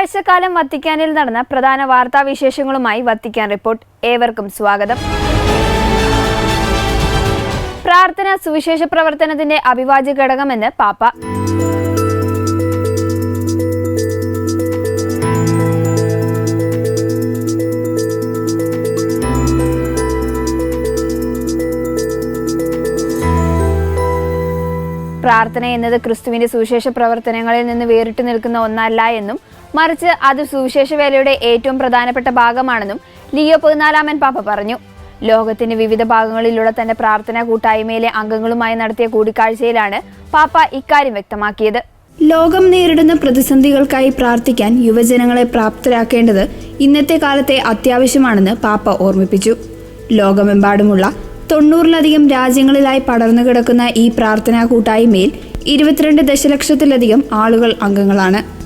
ഒരാഴ്ചക്കാലം വത്തിക്കാനിൽ നടന്ന പ്രധാന വാർത്താ വിശേഷങ്ങളുമായി വത്തിക്കാൻ റിപ്പോർട്ട് ഏവർക്കും സ്വാഗതം. പ്രാർത്ഥന സുവിശേഷ പ്രവർത്തനത്തിന്റെ അവിഭാജ്യ ഘടകമെന്ന് പാപ്പ. പ്രാർത്ഥന എന്നത് ക്രിസ്തുവിന്റെ സുവിശേഷ പ്രവർത്തനങ്ങളിൽ നിന്ന് വേറിട്ട് നിൽക്കുന്ന ഒന്നല്ല എന്നും മറിച്ച് അത് സുവിശേഷ വേലയുടെ ഏറ്റവും പ്രധാനപ്പെട്ട ഭാഗമാണെന്നും ലിയോ പതിനാലാമൻ പാപ്പ പറഞ്ഞു. ലോകത്തിന്റെ വിവിധ ഭാഗങ്ങളിലുള്ള തന്റെ പ്രാർത്ഥനാ കൂട്ടായ്മയിലെ അംഗങ്ങളുമായി നടത്തിയ കൂടിക്കാഴ്ചയിലാണ് പാപ്പ ഇക്കാര്യം വ്യക്തമാക്കിയത്. ലോകം നേരിടുന്ന പ്രതിസന്ധികൾക്കായി പ്രാർത്ഥിക്കാൻ യുവജനങ്ങളെ പ്രാപ്തരാക്കേണ്ടത് ഇന്നത്തെ കാലത്തെ അത്യാവശ്യമാണെന്ന് പാപ്പ ഓർമ്മിപ്പിച്ചു. ലോകമെമ്പാടുമുള്ള തൊണ്ണൂറിലധികം രാജ്യങ്ങളിലായി പടർന്നു കിടക്കുന്ന ഈ പ്രാർത്ഥനാ കൂട്ടായ്മയിൽ ഇരുപത്തിരണ്ട് ദശലക്ഷത്തിലധികം ആളുകൾ അംഗങ്ങളാണ്.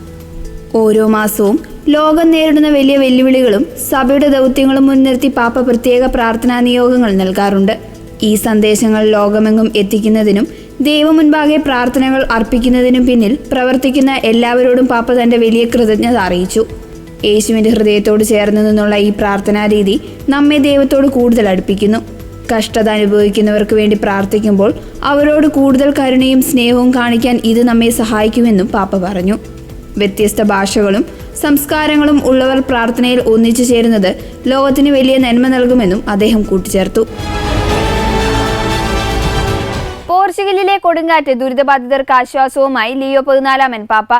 ഓരോ മാസവും ലോകം നേരിടുന്ന വലിയ വെല്ലുവിളികളും സഭയുടെ ദൗത്യങ്ങളും മുൻനിർത്തി പാപ്പ പ്രത്യേക പ്രാർത്ഥനാ നിയോഗങ്ങൾ നൽകാറുണ്ട്. ഈ സന്ദേശങ്ങൾ ലോകമെങ്ങും എത്തിക്കുന്നതിനും ദൈവമുൻപാകെ പ്രാർത്ഥനകൾ അർപ്പിക്കുന്നതിനും പിന്നിൽ പ്രവർത്തിക്കുന്ന എല്ലാവരോടും പാപ്പ തന്റെ വലിയ കൃതജ്ഞത അറിയിച്ചു. യേശുവിന്റെ ഹൃദയത്തോട് ചേർന്ന് നിന്നുള്ള ഈ പ്രാർത്ഥനാ രീതി നമ്മെ ദൈവത്തോട് കൂടുതൽ അടുപ്പിക്കുന്നു. കഷ്ടത അനുഭവിക്കുന്നവർക്ക് വേണ്ടി പ്രാർത്ഥിക്കുമ്പോൾ അവരോട് കൂടുതൽ കരുണയും സ്നേഹവും കാണിക്കാൻ ഇത് നമ്മെ സഹായിക്കുമെന്നും പാപ്പ പറഞ്ഞു. വ്യത്യസ്ത ഭാഷകളും സംസ്കാരങ്ങളും ഉള്ളവർ പ്രാർത്ഥനയിൽ ഒന്നിച്ചു ചേരുന്നത് ലോകത്തിന് വലിയ നന്മ നൽകുമെന്നും അദ്ദേഹം കൂട്ടിച്ചേർത്തു. പോർച്ചുഗലിലെ കൊടുങ്കാറ്റ് ദുരിതബാധിതർക്ക് ആശ്വാസവുമായി ലിയോ പതിനാലാമൻ പാപ്പ.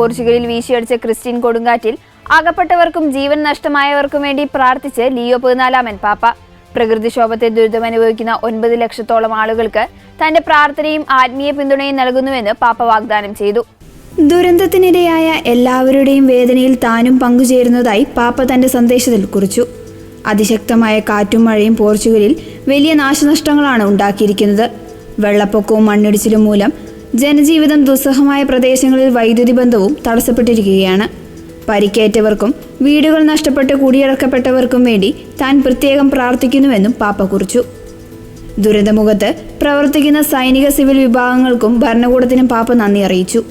പോർച്ചുഗലിൽ വീശിയടിച്ച ക്രിസ്റ്റ്യൻ കൊടുങ്കാറ്റിൽ അകപ്പെട്ടവർക്കും ജീവൻ നഷ്ടമായവർക്കും വേണ്ടി പ്രാർത്ഥിച്ച് ലിയോ പതിനാലാമൻ പാപ്പ. പ്രകൃതിക്ഷോഭത്തെ ദുരിതമനുഭവിക്കുന്ന ഒൻപത് ലക്ഷത്തോളം ആളുകൾക്ക് തന്റെ പ്രാർത്ഥനയും ആത്മീയ പിന്തുണയും നൽകുന്നുവെന്ന് പാപ്പ വാഗ്ദാനം ചെയ്തു. ദുരന്തത്തിനിടയായ എല്ലാവരുടെയും വേദനയിൽ താനും പങ്കുചേരുന്നതായി പാപ്പ തന്റെ സന്ദേശത്തിൽ കുറിച്ചു. അതിശക്തമായ കാറ്റും മഴയും പോർച്ചുഗലിൽ വലിയ നാശനഷ്ടങ്ങളാണ് ഉണ്ടാക്കിയിരിക്കുന്നത്. വെള്ളപ്പൊക്കവും മണ്ണിടിച്ചിലും മൂലം ജനജീവിതം ദുസ്സഹമായ പ്രദേശങ്ങളിൽ വൈദ്യുതി ബന്ധവും തടസ്സപ്പെട്ടിരിക്കുകയാണ്. പരിക്കേറ്റവർക്കും വീടുകൾ നഷ്ടപ്പെട്ട് കുടിയിറക്കപ്പെട്ടവർക്കും വേണ്ടി താൻ പ്രത്യേകം പ്രാർത്ഥിക്കുന്നുവെന്നും പാപ്പ കുറിച്ചു. ദുരന്തമുഖത്ത് പ്രവർത്തിക്കുന്ന സൈനിക സിവിൽ വിഭാഗങ്ങൾക്കും ഭരണകൂടത്തിനും പാപ്പ നന്ദി അറിയിച്ചു.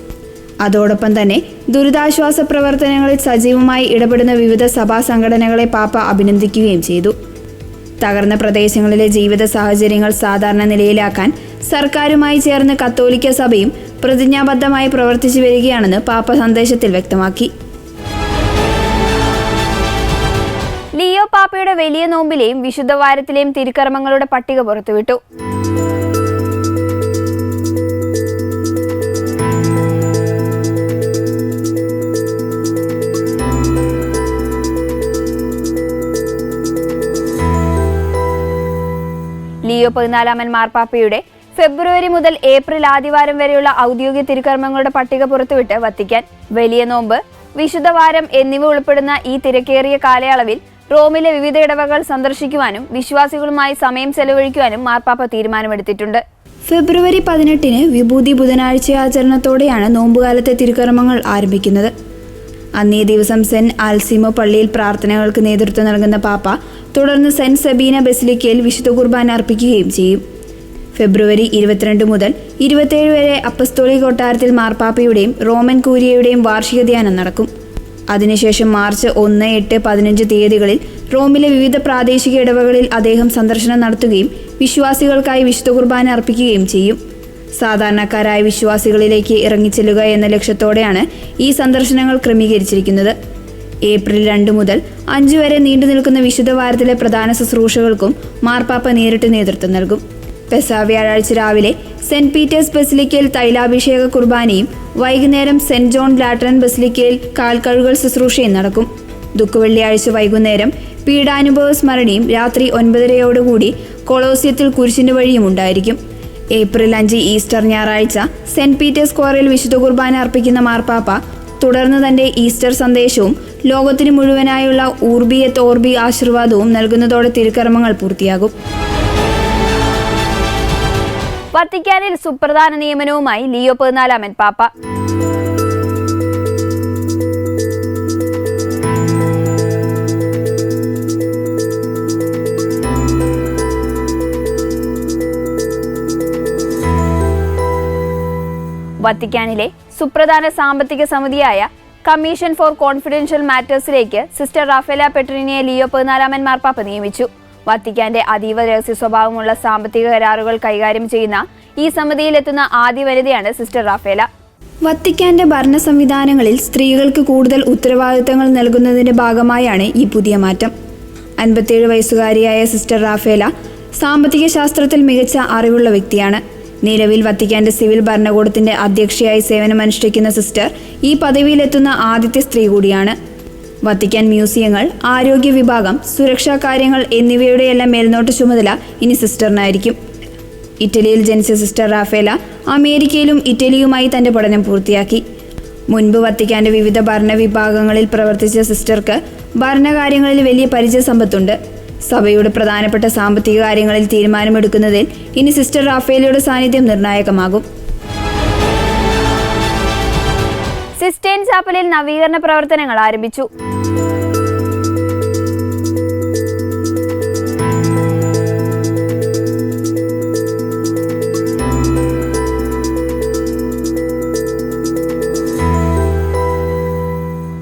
അതോടൊപ്പം തന്നെ ദുരിതാശ്വാസ പ്രവർത്തനങ്ങളിൽ സജീവമായി ഇടപെടുന്ന വിവിധ സഭാ സംഘടനകളെ പാപ്പ അഭിനന്ദിക്കുകയും ചെയ്തു. തകർന്ന പ്രദേശങ്ങളിലെ ജീവിത സാഹചര്യങ്ങൾ സാധാരണ നിലയിലാക്കാൻ സർക്കാരുമായി ചേർന്ന് കത്തോലിക്ക സഭയും പ്രതിജ്ഞാബദ്ധമായി പ്രവർത്തിച്ചു വരികയാണെന്ന് പാപ്പ സന്ദേശത്തിൽ വ്യക്തമാക്കി. ലിയോ പാപ്പയുടെ വലിയ നോമ്പിലെയും വിശുദ്ധ വാരത്തിലെയും തിരുക്കർമ്മങ്ങളുടെ പട്ടിക പുറത്തുവിട്ടു. പതിനാലാമൻ മാർപ്പാപ്പയുടെ ഫെബ്രുവരി മുതൽ ഏപ്രിൽ ആദിവാരം വരെയുള്ള ഔദ്യോഗിക തിരുക്കർമ്മങ്ങളുടെ പട്ടിക പുറത്തുവിട്ട് വത്തിക്കാൻ വലിയ നോമ്പ് വിശുദ്ധവാരം എന്നിവ ഉൾപ്പെടുന്ന ഈ തിരക്കേറിയ കാലയളവിൽ റോമിലെ വിവിധ ഇടവകൾ സന്ദർശിക്കുവാനും വിശ്വാസികളുമായി സമയം ചെലവഴിക്കുവാനും മാർപ്പാപ്പ തീരുമാനമെടുത്തിട്ടുണ്ട്. ഫെബ്രുവരി പതിനെട്ടിന് വിഭൂതി ബുധനാഴ്ച ആചരണത്തോടെയാണ് നോമ്പുകാലത്തെ തിരുക്കർമ്മങ്ങൾ ആരംഭിക്കുന്നത്. അന്നേ ദിവസം സെന്റ് ആൽസിമോ പള്ളിയിൽ പ്രാർത്ഥനകൾക്ക് നേതൃത്വം നൽകുന്ന പാപ്പ തുടർന്ന് സെന്റ് സബീന ബസിലിക്കയിൽ വിശുദ്ധ കുർബാന അർപ്പിക്കുകയും ചെയ്യും. ഫെബ്രുവരി ഇരുപത്തിരണ്ട് മുതൽ ഇരുപത്തേഴ് വരെ അപ്പസ്തോളി കൊട്ടാരത്തിൽ മാർപ്പാപ്പയുടെയും റോമൻ കൂരിയയുടെയും വാർഷിക ധ്യാനം നടക്കും. അതിനുശേഷം മാർച്ച് ഒന്ന് എട്ട് പതിനഞ്ച് തീയതികളിൽ റോമിലെ വിവിധ പ്രാദേശിക ഇടവകളിൽ അദ്ദേഹം സന്ദർശനം നടത്തുകയും വിശ്വാസികൾക്കായി വിശുദ്ധ കുർബാന അർപ്പിക്കുകയും ചെയ്യും. സാധാരണക്കാരായ വിശ്വാസികളിലേക്ക് ഇറങ്ങിച്ചെല്ലുക എന്ന ലക്ഷ്യത്തോടെയാണ് ഈ സന്ദർശനങ്ങൾ ക്രമീകരിച്ചിരിക്കുന്നത്. ഏപ്രിൽ രണ്ട് മുതൽ അഞ്ച് വരെ നീണ്ടു നിൽക്കുന്ന വിശുദ്ധ വാരത്തിലെ പ്രധാന ശുശ്രൂഷകൾക്കും മാർപ്പാപ്പ നേരിട്ട് നേതൃത്വം നൽകും. പെസ വ്യാഴാഴ്ച രാവിലെ സെന്റ് പീറ്റേഴ്സ് ബസിലിക്കയിൽ തൈലാഭിഷേക കുർബാനയും വൈകുന്നേരം സെന്റ് ജോൺ ലാട്രൻ ബസിലിക്കയിൽ കാൽക്കഴുകൾ ശുശ്രൂഷയും നടക്കും. ദുഃഖവെള്ളിയാഴ്ച വൈകുന്നേരം പീഡാനുഭവ സ്മരണയും രാത്രി ഒൻപതരയോടുകൂടി കൊളോസ്യത്തിൽ കുരിശിന്റെ വഴിയും ഉണ്ടായിരിക്കും. ഏപ്രിൽ അഞ്ച് ഈസ്റ്റർ ഞായറാഴ്ച സെന്റ് പീറ്റേഴ്സ് സ്ക്വയറിൽ വിശുദ്ധ കുർബാന അർപ്പിക്കുന്ന മാർപ്പാപ്പ തുടർന്ന് തന്റെ ഈസ്റ്റർ സന്ദേശവും ലോകത്തിന് മുഴുവനായുള്ള ഊർബിയെ തോർബി ആശീർവാദവും നൽകുന്നതോടെ തിരുക്കർമ്മങ്ങൾ പൂർത്തിയാകും. വത്തിക്കാനിൽ സുപ്രധാന നിയമനവുമായി ലിയോ പതിനാലാമൻ പാപ്പ. വത്തിക്കാനിലെ സുപ്രധാന സാമ്പത്തിക സമിതിയായ കമ്മീഷൻ ഫോർ കോൺഫിഡൻഷ്യൽ മാറ്റേഴ്സിലേക്ക് സിസ്റ്റർ റാഫേല പെട്രിനിയെ ലിയോ പതിനാലാമൻ മാർപ്പാപ്പ നിയമിച്ചു. വത്തിക്കാന്റെ അതീവ രഹസ്യ സ്വഭാവമുള്ള സാമ്പത്തിക കരാറുകൾ കൈകാര്യം ചെയ്യുന്ന ഈ സമിതിയിലെത്തുന്ന ആദ്യ വനിതയാണ് സിസ്റ്റർ റാഫേല വത്തിക്കാന്റെ ഭരണ സംവിധാനങ്ങളിൽ സ്ത്രീകൾക്ക് കൂടുതൽ ഉത്തരവാദിത്തങ്ങൾ നൽകുന്നതിന്റെ ഭാഗമായാണ് ഈ പുതിയ മാറ്റം. അൻപത്തിയേഴ് വയസ്സുകാരിയായ സിസ്റ്റർ റാഫേല സാമ്പത്തിക ശാസ്ത്രത്തിൽ മികച്ച അറിവുള്ള വ്യക്തിയാണ്. നിലവിൽ വത്തിക്കാന്റെ സിവിൽ ഭരണകൂടത്തിന്റെ അധ്യക്ഷയായി സേവനമനുഷ്ഠിക്കുന്ന സിസ്റ്റർ ഈ പദവിയിലെത്തുന്ന ആദ്യത്തെ സ്ത്രീ കൂടിയാണ്. വത്തിക്കാൻ മ്യൂസിയങ്ങൾ ആരോഗ്യ വിഭാഗം സുരക്ഷാ കാര്യങ്ങൾ എന്നിവയുടെയെല്ലാം മേൽനോട്ട ചുമതല ഇനി സിസ്റ്ററിനായിരിക്കും. ഇറ്റലിയിൽ ജനിച്ച സിസ്റ്റർ റാഫേല അമേരിക്കയിലും ഇറ്റലിയുമായി തന്റെ പഠനം പൂർത്തിയാക്കി. മുൻപ് വത്തിക്കാന്റെ വിവിധ ഭരണ വിഭാഗങ്ങളിൽ പ്രവർത്തിച്ച സിസ്റ്റർക്ക് ഭരണകാര്യങ്ങളിൽ വലിയ പരിചയ സമ്പത്തുണ്ട് സഭയുടെ പ്രധാനപ്പെട്ട സാമ്പത്തിക കാര്യങ്ങളിൽ തീരുമാനമെടുക്കുന്നതിൽ ഇനി സിസ്റ്റർ റാഫേലയുടെ സാന്നിധ്യം നിർണായകമാകും. സിസ്റ്റൈൻ ചാപ്പലിൽ നവീകരണ പ്രവർത്തനങ്ങൾ ആരംഭിച്ചു.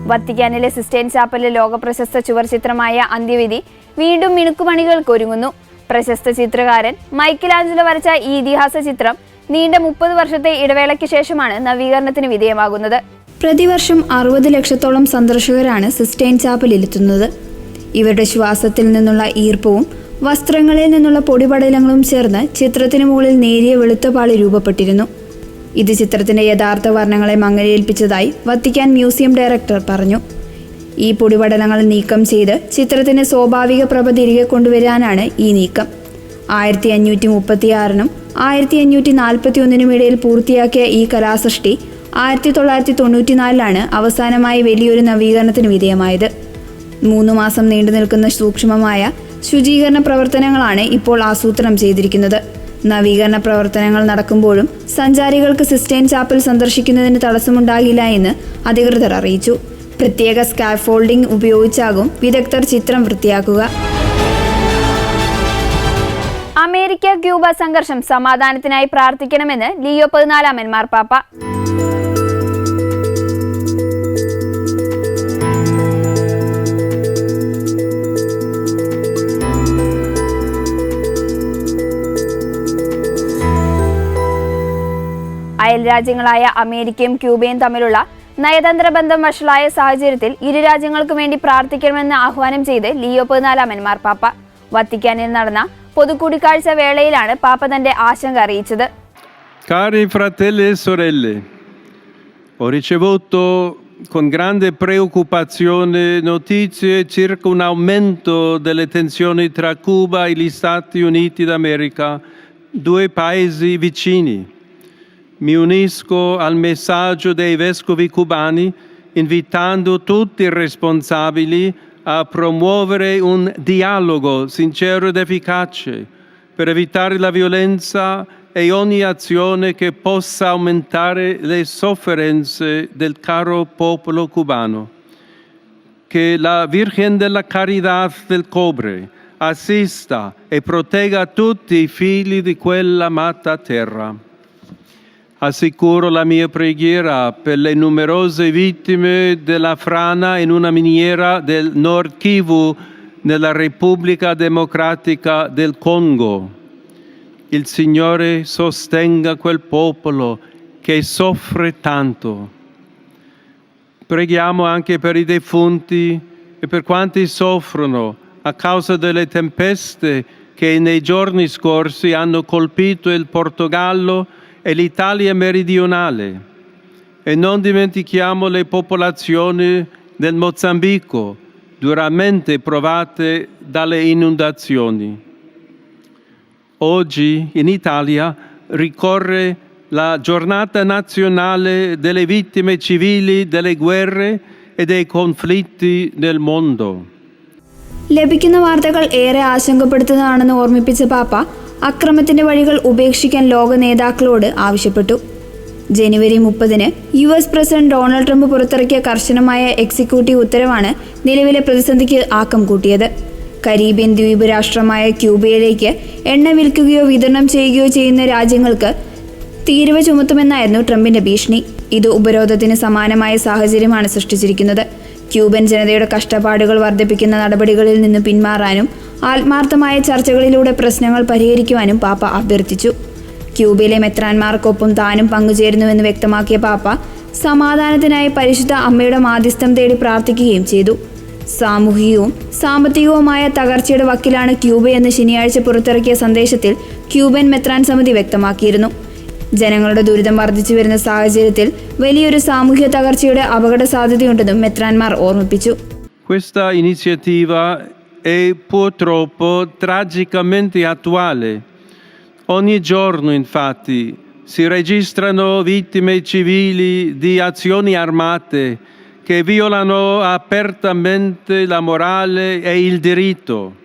വത്തിക്കാനിലെ സിസ്റ്റൈൻ ചാപ്പലിലെ ലോകപ്രശസ്ത ചുവർചിത്രമായ അന്ത്യവിധി വീണ്ടും മിണുക്കുമണികൾക്ക് ഒരുങ്ങുന്നു. പ്രശസ്ത ചിത്രകാരൻ മൈക്കിൾ ആഞ്ചലോ വരച്ച ഈ ഇതിഹാസ ചിത്രം നീണ്ട മുപ്പത് വർഷത്തെ ഇടവേളയ്ക്ക് ശേഷമാണ് നവീകരണത്തിന് വിധേയമാകുന്നത്. പ്രതിവർഷം അറുപത് ലക്ഷത്തോളം സന്ദർശകരാണ് സിസ്റ്റൈൻ ചാപ്പലിലെത്തുന്നത്. ഇവരുടെ ശ്വാസത്തിൽ നിന്നുള്ള ഈർപ്പവും വസ്ത്രങ്ങളിൽ നിന്നുള്ള പൊടിപടലങ്ങളും ചേർന്ന് ചിത്രത്തിന് മുകളിൽ നേരിയ വെളുത്ത രൂപപ്പെട്ടിരുന്നു. ഇത് ചിത്രത്തിന്റെ യഥാർത്ഥ വർണങ്ങളെ മങ്ങലേൽപ്പിച്ചതായി വത്തിക്കാൻ മ്യൂസിയം ഡയറക്ടർ പറഞ്ഞു. ഈ പൊടിപടലങ്ങൾ നീക്കം ചെയ്ത് ചിത്രത്തിന്റെ സ്വാഭാവിക പ്രഭ തിരികെ കൊണ്ടുവരാനാണ് ഈ നീക്കം. ആയിരത്തി അഞ്ഞൂറ്റി മുപ്പത്തിയാറിനും ആയിരത്തി അഞ്ഞൂറ്റി നാൽപ്പത്തി ഒന്നിനും ഇടയിൽ പൂർത്തിയാക്കിയ ഈ കലാസൃഷ്ടി ആയിരത്തി തൊള്ളായിരത്തി തൊണ്ണൂറ്റിനാലിലാണ് അവസാനമായി വലിയൊരു നവീകരണത്തിന് വിധേയമായത്. മൂന്ന് മാസം നീണ്ടു നിൽക്കുന്ന സൂക്ഷ്മമായ ശുചീകരണ പ്രവർത്തനങ്ങളാണ് ഇപ്പോൾ ആസൂത്രണം ചെയ്തിരിക്കുന്നത്. നവീകരണ പ്രവർത്തനങ്ങൾ നടക്കുമ്പോഴും സഞ്ചാരികൾക്ക് സിസ്റ്റൈൻ ചാപ്പൽ സന്ദർശിക്കുന്നതിന് തടസ്സമുണ്ടാകില്ല എന്ന് അധികൃതർ അറിയിച്ചു. പ്രത്യേക സ്കാഫോൾഡിംഗ് ഉപയോഗിച്ചാകും വിദഗ്ധർ ചിത്രം വൃത്തിയാക്കുക. അമേരിക്ക ക്യൂബ സംഘർഷം സമാധാനത്തിനായി പ്രാർത്ഥിക്കണമെന്ന് ലിയോ പതിനാലാമൻ മാർപ്പാപ്പ. അയൽ രാജ്യങ്ങളായ അമേരിക്കയും ക്യൂബയും തമ്മിലുള്ള നയതന്ത്ര ബന്ധം വഷളായ സാഹചര്യത്തിൽ ഇരു രാജ്യങ്ങൾക്കു വേണ്ടി പ്രാർത്ഥിക്കണമെന്ന് ആഹ്വാനം ചെയ്ത് ലിയോ പതിനാലാമൻ മാർപ്പാപ്പ വത്തിക്കാനിൽ നടന്ന പൊതുകൂടിക്കാഴ്ച വേളയിലാണ് പാപ്പ തന്റെ ആശങ്ക അറിയിച്ചത് Cari fratelli e sorelle, ho ricevuto con grande preoccupazione notizie circa un aumento delle tensioni tra Cuba e gli Stati Uniti d'America, due paesi vicini. Mi unisco al messaggio dei vescovi cubani invitando tutti i responsabili a promuovere un dialogo sincero ed efficace per evitare la violenza e ogni azione che possa aumentare le sofferenze del caro popolo cubano. Che la Virgen della Caridad del Cobre assista e protegga tutti i figli di quella amata terra. Assicuro la mia preghiera per le numerose vittime della frana in una miniera del Nord Kivu nella Repubblica Democratica del Congo. Il Signore sostenga quel popolo che soffre tanto. Preghiamo anche per i defunti e per quanti soffrono a causa delle tempeste che nei giorni scorsi hanno colpito il Portogallo e l'Italia meridionale. E non dimentichiamo le popolazioni del Mozambico duramente provate dalle inondazioni. Oggi in Italia ricorre la giornata nazionale delle vittime civili delle guerre e dei conflitti nel mondo. ലഭിക്കുന്ന വാർത്തകൾ ഏറെ ആശങ്കപ്പെടുത്തുന്നതാണെന്ന് ഓർമ്മിപ്പിച്ച പാപ്പ അക്രമത്തിന്റെ വഴികൾ ഉപേക്ഷിക്കാൻ ലോക നേതാക്കളോട് ആവശ്യപ്പെട്ടു. ജനുവരി മുപ്പതിന് U S president Donald Trump പുറത്തിറക്കിയ കർശനമായ എക്സിക്യൂട്ടീവ് ഉത്തരവാണ് നിലവിലെ പ്രതിസന്ധിക്ക് ആക്കം കൂട്ടിയത്. കരീബിയൻ ദ്വീപ് രാഷ്ട്രമായ ക്യൂബയിലേക്ക് എണ്ണ വിൽക്കുകയോ വിതരണം ചെയ്യുകയോ ചെയ്യുന്ന രാജ്യങ്ങൾക്ക് തീരുവ ചുമത്തുമെന്നായിരുന്നു ട്രംപിന്റെ ഭീഷണി. ഇത് ഉപരോധത്തിന് സമാനമായ സാഹചര്യമാണ് സൃഷ്ടിച്ചിരിക്കുന്നത്. ക്യൂബൻ ജനതയുടെ കഷ്ടപ്പാടുകൾ വർദ്ധിപ്പിക്കുന്ന നടപടികളിൽ നിന്ന് പിന്മാറാനും ആത്മാർത്ഥമായ ചർച്ചകളിലൂടെ പ്രശ്നങ്ങൾ പരിഹരിക്കുവാനും പാപ്പ അഭ്യർത്ഥിച്ചു. ക്യൂബയിലെ മെത്രാന്മാർക്കൊപ്പം താനും പങ്കുചേരുന്നുവെന്ന് വ്യക്തമാക്കിയ പാപ്പ സമാധാനത്തിനായി പരിശുദ്ധ അമ്മയുടെ മാധ്യസ്ഥം തേടി പ്രാർത്ഥിക്കുകയും ചെയ്തു. സാമൂഹികവും സാമ്പത്തികവുമായ തകർച്ചയുടെ വക്കിലാണ് ക്യൂബയെന്ന് ശനിയാഴ്ച പുറത്തിറക്കിയ സന്ദേശത്തിൽ ക്യൂബൻ മെത്രാൻ സമിതി വ്യക്തമാക്കിയിരുന്നു. ജനങ്ങളുടെ ദുരിതം വർദ്ധിച്ചു വരുന്ന സാഹചര്യത്തിൽ വലിയൊരു സാമൂഹ്യ തകർച്ചയുടെ അപകട സാധ്യതയുണ്ടെന്നും മെത്രാൻമാർ ഓർമ്മിപ്പിച്ചു. Questa iniziativa è purtroppo tragicamente attuale. Ogni giorno, infatti, si registrano vittime civili di azioni armate che violano apertamente la morale e il diritto.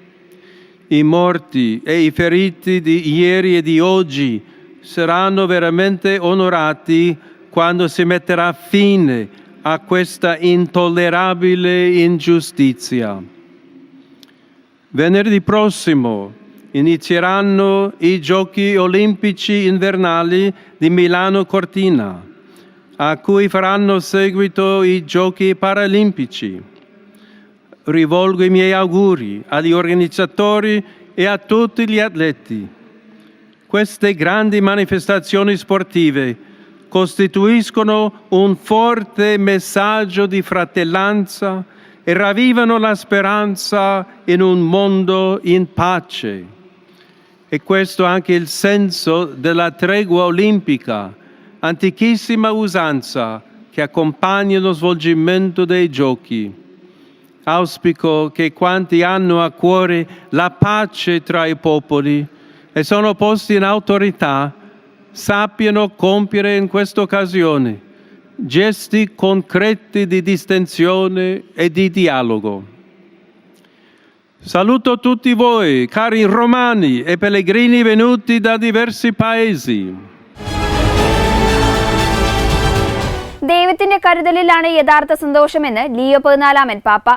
I morti e i feriti di ieri e di oggi saranno veramente onorati quando si metterà fine a questa intollerabile ingiustizia. Venerdì prossimo inizieranno i Giochi olimpici invernali di Milano Cortina, a cui faranno seguito i Giochi paralimpici. Rivolgo i miei auguri agli organizzatori e a tutti gli atleti. Queste grandi manifestazioni sportive costituiscono un forte messaggio di fratellanza e ravvivano la speranza in un mondo in pace. E questo è anche il senso della tregua olimpica, antichissima usanza che accompagna lo svolgimento dei giochi. Auspico che quanti hanno a cuore la pace tra i popoli e sono posti in autorità sappiano compiere in questa occasione gesti concreti di distensione e di dialogo. Saluto tutti voi, cari romani e pellegrini venuti da diversi paesi. ദൈവത്തിന്റെ കരുതലിലാണ് യഥാർത്ഥ സന്തോഷമെന്ന് Leo പതിനാലാമൻ പാപ്പ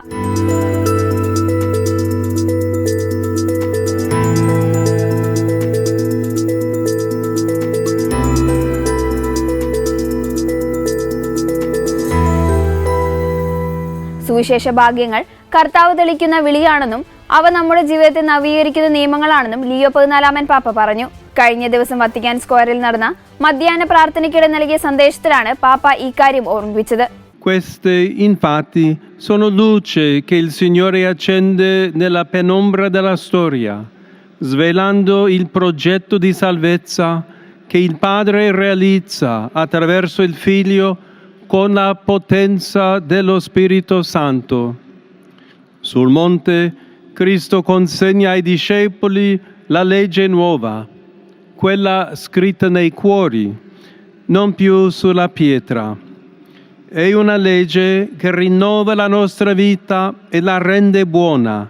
സുവിശേഷ ഭാഗ്യങ്ങൾ കർത്താവ് തെളിക്കുന്ന വിളിയാണെന്നും അവ നമ്മുടെ ജീവിതത്തെ നവീകരിക്കുന്ന നിയമങ്ങളാണെന്നും Leo പതിനാലാമൻ പാപ്പ പറഞ്ഞു. കഴിഞ്ഞ ദിവസം വത്തിക്കാൻ സ്ക്വയറിൽ നടന്ന മധ്യാഹ്ന പ്രാർത്ഥനയ്ക്കിടെ നൽകിയ സന്ദേശത്തിലാണ് പാപ്പ ഇക്കാര്യം ഓർമ്മിപ്പിച്ചത്. Queste infatti sono luce che il Signore accende nella penombra della storia, svelando il progetto di salvezza che il Padre realizza attraverso il Figlio con la potenza dello Spirito Santo. Sul monte Cristo consegna ai discepoli la legge nuova, quella scritta nei cuori, non più sulla pietra. È una legge che rinnova la nostra vita e la rende buona,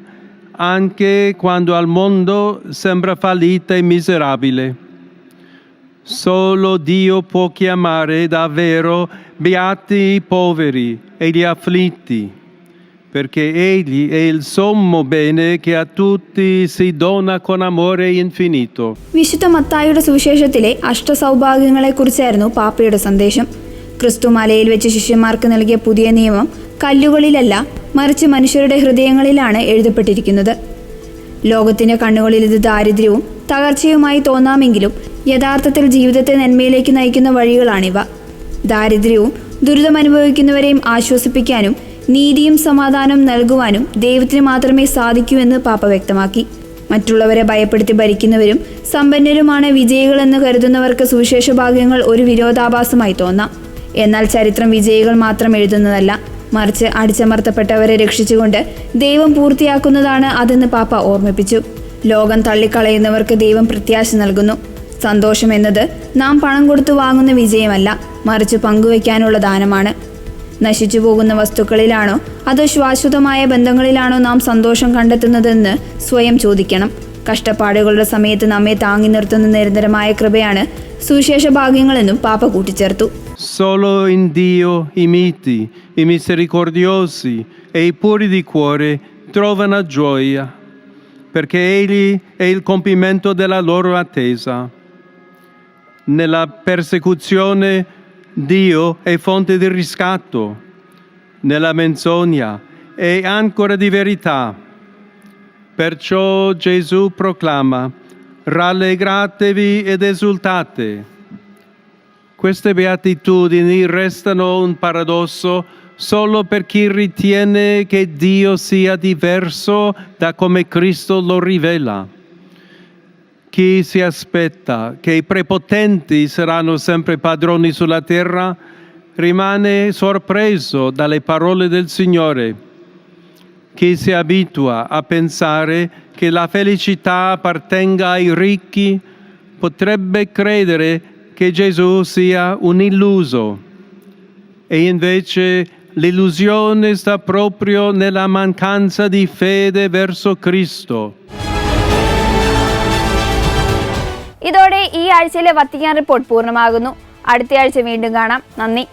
anche quando al mondo sembra fallita e miserabile. Solo Dio può chiamare davvero beati i poveri e gli afflitti, perché Egli è il sommo bene che a tutti si dona con amore infinito. വിശുദ്ധ മത്തായിയുടെ സുവിശേഷത്തിലെ അഷ്ടസൗഭാഗ്യങ്ങളെക്കുറിച്ചായിരുന്നു പാപ്പയുടെ സന്ദേശം. ക്രിസ്തു മലയിൽ വെച്ച് ശിഷ്യന്മാർക്ക് നൽകിയ പുതിയ നിയമം കല്ലുകളിലല്ല മറിച്ച് മനുഷ്യരുടെ ഹൃദയങ്ങളിലാണ് എഴുതപ്പെട്ടിരിക്കുന്നത്. ലോകത്തിന്റെ കണ്ണുകളിൽ ഇത് ദാരിദ്ര്യവും തകർച്ചയുമായി തോന്നാമെങ്കിലും യഥാർത്ഥത്തിൽ ജീവിതത്തെ നന്മയിലേക്ക് നയിക്കുന്ന വഴികളാണിവ. ദാരിദ്ര്യവും ദുരിതമനുഭവിക്കുന്നവരെയും ആശ്വസിപ്പിക്കാനും നീതിയും സമാധാനം നൽകുവാനും ദൈവത്തിന് മാത്രമേ സാധിക്കൂ എന്ന് പാപ്പ വ്യക്തമാക്കി. മറ്റുള്ളവരെ ഭയപ്പെടുത്തി ഭരിക്കുന്നവരും സമ്പന്നരുമാണ് വിജയികളെന്ന് കരുതുന്നവർക്ക് സുവിശേഷ ഭാഗ്യങ്ങൾ ഒരു വിരോധാഭാസമായി തോന്നാം. എന്നാൽ ചരിത്രം വിജയികൾ മാത്രം എഴുതുന്നതല്ല മറിച്ച് അടിച്ചമർത്തപ്പെട്ടവരെ രക്ഷിച്ചുകൊണ്ട് ദൈവം പൂർത്തിയാക്കുന്നതാണ് അതെന്ന് പാപ്പ ഓർമ്മിപ്പിച്ചു. ലോകം തള്ളിക്കളയുന്നവർക്ക് ദൈവം പ്രത്യാശ നൽകുന്നു. സന്തോഷം എന്നത് നാം പണം കൊടുത്തു വാങ്ങുന്ന വിജയമല്ല മറിച്ച് പങ്കുവയ്ക്കാനുള്ള ദാനമാണ്. നശിച്ചു പോകുന്ന വസ്തുക്കളിലാണോ അതോ ശാശ്വതമായ ബന്ധങ്ങളിലാണോ നാം സന്തോഷം കണ്ടെത്തുന്നതെന്ന് സ്വയം ചോദിക്കണം. കഷ്ടപ്പാടുകളുടെ സമയത്ത് നമ്മെ താങ്ങി നിർത്തുന്ന നിരന്തരമായ കൃപയാണ് സുവിശേഷ ഭാഗ്യങ്ങളെന്നും പാപ്പ കൂട്ടിച്ചേർത്തു. Solo in Dio i miti, i misericordiosi e i puri di cuore trovano gioia, perché Egli è il compimento della loro attesa. Nella persecuzione Dio è fonte di riscatto, nella menzogna è ancora di verità. Perciò Gesù proclama, rallegratevi ed esultate. Queste beatitudini restano un paradosso solo per chi ritiene che Dio sia diverso da come Cristo lo rivela. Chi si aspetta che i prepotenti saranno sempre padroni sulla terra rimane sorpreso dalle parole del Signore. Chi si abitua a pensare che la felicità appartenga ai ricchi potrebbe credere che Gesù sia un illuso. E invece l'illusione sta proprio nella mancanza di fede verso Cristo. ഇതോടെ ഈ ആഴ്ചയിലെ Vatican report പൂർണമാകുന്നു. അടുത്തയാഴ്ച വീണ്ടും കാണാം. നന്ദി.